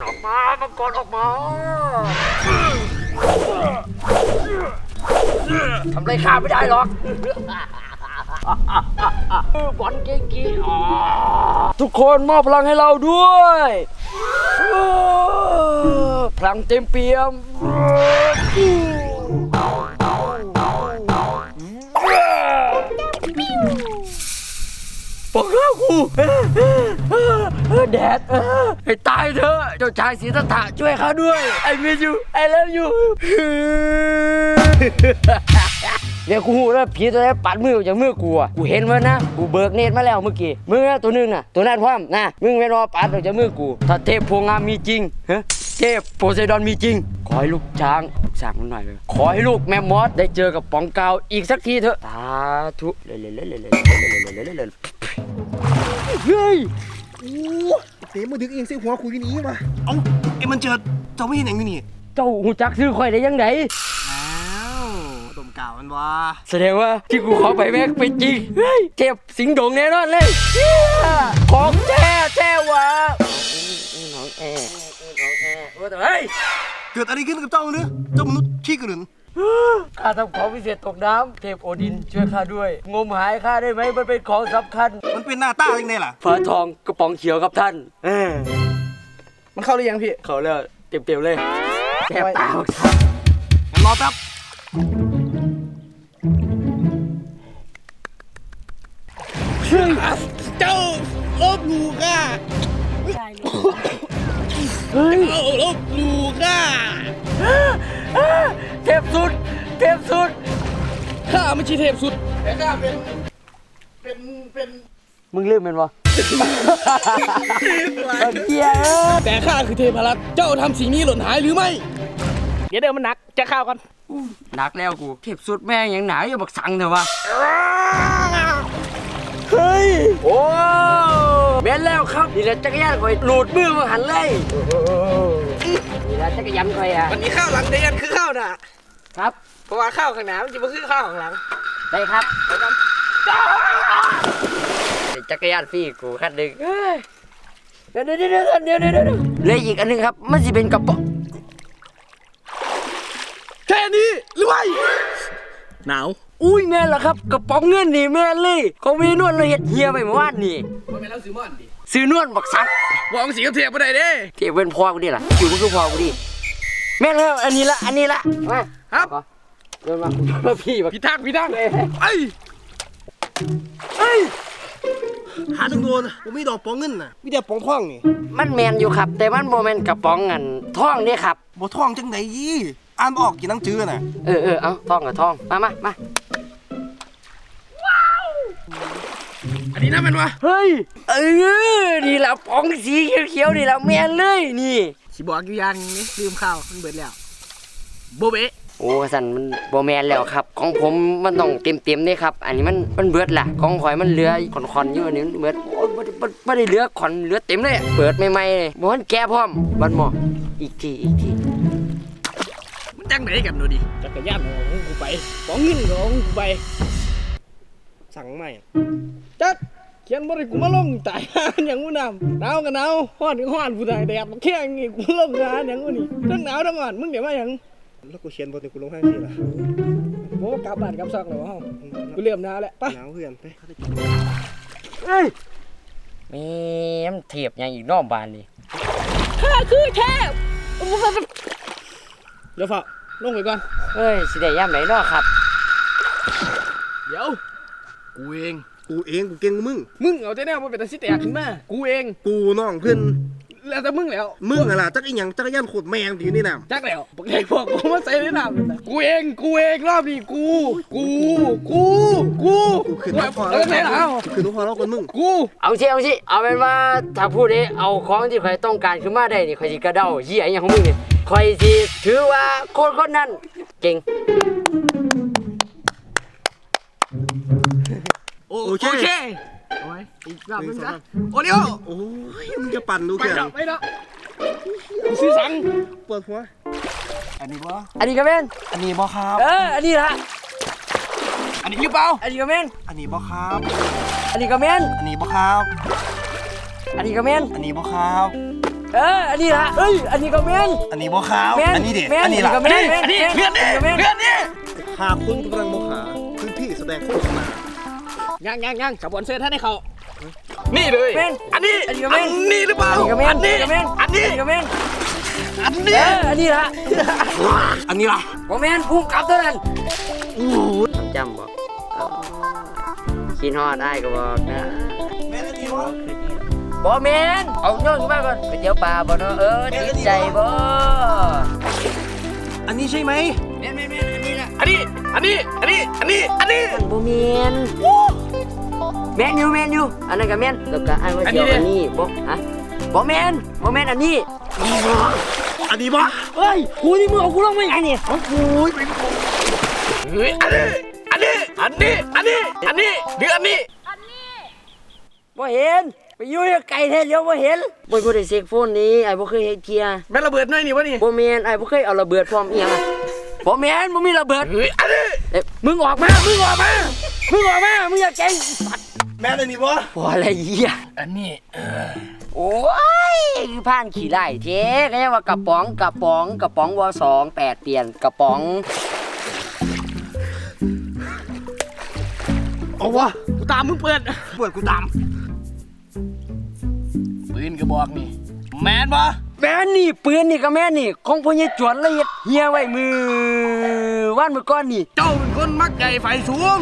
ออกมามังกรออกมาทำอะไรข้าไม่ได้หรอกบอลเก่งกีทุกคนมอบพลังให้เราด้วย พลังเต็มเปี่ยม บอกเล่ากูแดดให้ตายเถอะเจ้าชายศรีสัตถะช่วยเขาด้วยไอ้มียยูไอ้เลิฟยูเดี๋ยวกูหูแล้วผีตัวนี้ปัดมือออกจากมือกูอะกูเห็นมันนะกูเบิกเนตรมาแล้วเมื่อกี้มึงนะตัวหนึงน่ะตัวนั้นพร้อมนะมึงเป็นรอปัดออกจากมือกู ถ้าเทพโพงงามมีจริงฮะเทพโพไซดอนมีจริง ขอให้ลูกช้างลูกช้างมันหน่อยเลย ขอให้ลูกแม่มอสได้เจอกับป๋องกาวอีกสักทีเถอะสาธุเลยเลยเลยเลยเลยเลยเลยเลย เฮ้ยเสียมือดึกเองเสียหัวคุยกันนี้มาเอ้าเอ็มมันเจอเจ้าไม่เห็นอย่างนี้นี่เจ้าหูจักซื้อข่อยได้ยังไงอ้าวตมเก่ามันว่าแสดงว่าที่กูขอไปแม็กเป็นจริงเฮ้ยเทพสิงโดงแน่นอนเลยเชี่ยของแท้แท้วะน้องแอน้องแอว่าแต่เฮ้ยเกิดอะไรขึ้นกับเจ้าเนี่ยเจ้ามนุษย์ขี้กระหึ่น ข้าทำของพิเศษตกน้ำเทพโอดินช่วยข้าด้วย งมหายข้าได้ไหมมันเป็นของสำคัญมันเป็นหน้าตาอย่างไงล่ะฟ้าทองกระป๋องเขียวครับท่านเออมันเข้าหรือยังพี่เขาแล้วเต็มๆเลยแทบตาบักท่านงั้นรอแป๊บเจ้าลบหลู่ข้าเฮ้ยเจ้าลบหลู่ข้าเทพสุด เทพสุด ข้าไม่ใช่เทพสุด แต่ข้าเป็น เป็น เป็นมึงลืมมันวะเฮียเอ้ยแต่ข้าคือเทพรัตน์เจ้าทำสิ่งนี้หล่นหายหรือไม่ เดี๋ยวเดี๋ยวมันหนัก จะข้าวกันหนักแล้วกู เทพสุดแม่งยังหนาวอย่าบักสังเถอะวะ เฮ้ย โอ้แม่นแล้วครับนี่แหละจักรยานคอยหลุดมือมาหันเลยนี่แหละจักรยานคอยอะวันนี้ข้าวหลังเดียนคือข้าวน่ะ ครับ เพราะว่าข้าวข้างหน้ามันจะมาคือข้าวข้างหลังได้ครับเดี๋ยวจักรยานฟรีกูคันหนึ่งเอ้ยเดี๋ยวเดี๋ยวเดี๋ยวเดี๋ยวเดี๋ยวเดี๋ยวเดี๋ยวเหลยอีกอันหนึงครับ มันสิเป็นกระป๋องแค่นี้หรือไม่หนาวอุ้ยแม่นละครับ กระป๋องเงินนี่แม่นเลยเขามีนวดละเอียดเฮียไปเมื่อวานนี่มันเป็นเราซื้อมอนดิซื้อนวดบักซักวองสีกับเทียบไม่ได้เด้เทียบเป็นพ่อกูดิล่ะอยู่มันคือพ่อกูดิแม่นแล้วอันนี้ละอันนี้ละมา ครับ เดินมาเดินมาพี่บักพี่ทักพี่ทักเอ้ยไอ้ไอ้ยหาจังโดนผมมีดอกปองเงินน่ะมีแต่ปองท่องนี่มันแมนอยู่ครับ แต่มันโมเมนกระป๋องอันท่องนี่ครับ บ่ท่องจังไหนยี่อ่านบ่ออกกี่นังจื้อน่ะเออเออเอาท่องกับท่อง มามามาอันนี้น่าเป็นวะเฮ้ย เออนี่ละป๋องสีเขียวๆนี่ละแมนเลยนี่ สิบอกอยู่อยังนี่ลืมข้าวมันเบิดแล้วโบเบะ โอ้สันมันโบแมนแล้วครับ ของผมมันต้องเต็มเต็มๆนี่ครับ อันนี้มันมันเบิดล่ะ ของข่อยมันเหลือขอนขอนอยู่อันนี้เบิดโอ้ยไม่ได้ไม่ได้เหลือขอนเหลือเต็มเลย เปิดใหม่ๆเลยมันแก่พร้อมบันหมออีกทีอีกทีมันจังไหนกันดูดิจักรยานของกูไปของเงินของกูไป สั่งใหม่จัดเขียนบ่ได้กูมาลงตายหาอย่างกูนำหนาวก็หนาวฮ้อนก็ฮ้อนผู้ใดแดดมาแข้งนี่กูลงหาอย่างกูนี่ทั้งหนาวทั้งฮ้อนมึงเดี๋ยวมาหยัง แล้วกูเขียนบทให้กูลงให้สิล่ะโบ่กลับบ้านกลับซอกแล้วเฮากูเริ่มหนาวแล้วไปหนาวเพื่อนไปเฮ้ยแม่มนเทียบยังอีกนอกบานนี่ข้าคือเทพเดี๋ยวฝากลงไปก่อนเฮ้ยสิได้ย่ำไหนเนาะครับ เดี๋ยว กูเอง กูเองกูเก่งกว่ามึง มึงเอาแต่แนวมาเป็นตาสิแตกขึ้นมา กูเอง กูน้องเพื่อน แล้วแต่มึงแล้วมึงอะล่ะจักอีหยังจักรยานโคตรแมงดีนี่น่ะจักแล้วปกติพวกกูมาใส่ในน้ำเลยนะกูเองกูเองรอบนี้กู กูกูกูกูขึ้นแล้น้องพอวแล้วไหนล่ะเอากูขึ้นน้องพอแล้วคนมึงกูเอาสิเอาสิเอาเป็นว่าถ้าพูดนี้เอาของที่ข่อยต้องการขึ้นมาได้นี่ข่อยสิกระเด้าเหี้ยอหย่างของมึงนี่ข่อยสิถือว่าคนคนนั้นเก่ง โอโอเค โอเคเอาไว้อีกรอบนึงหนึ่งสอนะงโอเดียวโอ้ยมึงจะปั่นดูไปแค่แล้วไปแล้วกูซื้อสังปวดหัว อันนี้บ่อันนี้ก็แม่นอันนี้บ่ครับ เออ อันนี้ละอันนี้หรือเปล่า อันนี้ก็แม่นอันนี้บ่ครับ อันนี้ก็แม่นอันนี้บ่ครับ อันนี้ก็แม่นอันนี้บ่ครับ เออ อันนี้ละเฮ้ย อันนี้ก็แม่น อันนี้บ่ขาวแม่นอันนี้ดิแม่นอันนี้ล่ะก็แม่นแม่นอันนี้แม่นเพื่อนนี่แม่นเพื่อนนี่หากคุณกำลังมองหาพื้นที่แสดงโฆษณา ยังยังยังสปอนเซอร์ท่านให้เขา นี่เลยแม่นอันนี้ อันนี้ก็แม่นนี้หรือเปล่า อันนี้ก็แม่นอันนี้ก็แม่นอันนี้ก็แม่นอันเอนี้ออันนี้ละอันนี้ล่ะบ่แม่นพุ่งกลับเท่านั้นจำบอกคิดฮอดได้ก็บอกนะแม่นอันนี้บ่บ่แม่นเอาโยนขึ้นมาก่อนไปเจียวปลาบ่เนาะเออติดใจบ่อันนี้ใช่ไหมแม่นแม่นแม่นอันนี้ละอันนี้ อันนี้ อันนี้ อันนี้ อันนี้มันบ่แม่น แม่นอยู่แม่นอยู่อันนั้นก็แม่นแล้วก็อันว่าเจียวอันนี้บ่ฮะบ่แม่นบ่แม่นอันนี้อันนี้บ่เฮ้ยกูนี่มึงเอากูลงมาอย่างนี้โอ้โหเฮ้ยอันนี้อันนี้อันนี้อันนี้อันนี้หรืออันนี้บ่เห็นไปอยู่ในไก่แท้เดียวบ่เห็นบ่บ่ได้เซ็กโฟนนี้ไอ้บ่เคยเฮ็ดเทียแม่นระเบิดหน่อยนี่วะนี่บ่แม่นไอ้บ่เคยเอาระเบิดพร้อมอีหยังอะบ่แม่นบ่มีระเบิดเฮ้ยอันนี้เอ้ยมึงออกมามึงออกมามึงออกมามึงอย่าเก่ง แม่นอันนี้บ่พออะไรเหี้ยอันนี้โอ้ยคือผ่านขี่ไล่เจ๊ก็ยังว่ากระป๋องกระป๋องกระป๋องวสองแปดเปลี่ยนกระป๋องเอาวะกูตามมึงเปิดเปิดกูตามปืนกระบอกนี่ แมนปะแม่นี่ปืนนี่ก็แม่นี่ของพ่อใหญ่จวนละเอียดเฮียไว้มือว่านมือก้อนนี่ เจ้าเป็นคนมักใหญ่ไฟสูง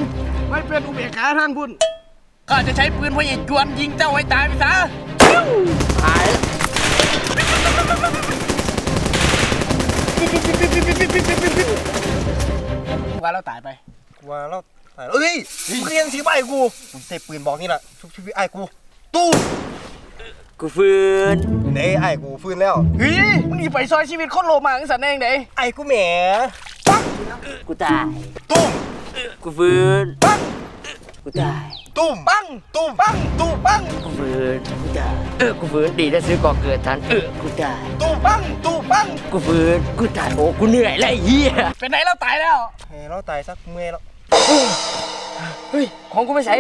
ไม่เป็นอุเบกขาทางพุ่น ข้าจะใช้ปืนพยิจวนยิงเจ้าให้ตายไปซะหาย ว่าเราตายไป ว่าแล้วถ่ายแล้วเฮ้ยมึงเรียนสีใบกูกูใส่ปืนบอกนี่แหละชุบชีวิตไอ้กู ตู้กูฟืนเด้ไอ้กูฟื้นแล้ว เฮ้ยมึงหนีไปซอยชีวิตคนโลมาอังสันเองเด้ไอ้กูแหมกูตาย ตุ้มกูฟืนปังกูตาย ตุ้มปังตุ้มปังตุ้มปังกูฟืนกูตายเออกูฟืนดีได้ซื้อก่อเกิดทันเออกูตายตุ้มปังตูปังกูฟืนกูตายโอ้กูเหนื่อยแล้วไอ้เหี้ยเป็นไหนเราตายแล้วเฮ้ยเราตายสักเมื่อยแล้วเฮ้ยของกูไปใส่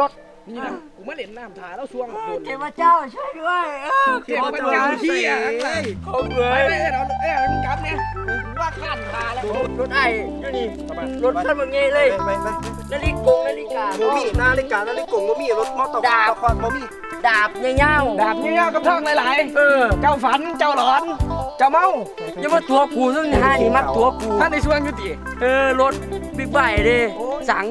รถนี่นะกูมาเล่นน้ำถ่าแล้วช่วงโดนเทพเจ้าช่วยด้วยเออเก็บมันเจ้าที่อะข้างในของเลไปยไปเอาเอ้ยมึงกลับเนี่ยกูว่าข้านพาแล้วรถไอ้อยู่นี่รถคันมึงไงเลยไปไปไปนาฬิกงนา ฬิกาโมมี่นาฬิกานาฬิกงโมมี่รถมอเตอร์ดาบคอนโมมี่ดาบเงี้ยวดาบเงี้ยกับท่องหลายเออๆเจ้าฝันเจ้าหลอน เจ้าเมาอย่ามาตัวกูซึ่งหานี่มักตัวกูท่านในช่วงยุติเออรถบิ๊กไบค์ดิสั่ง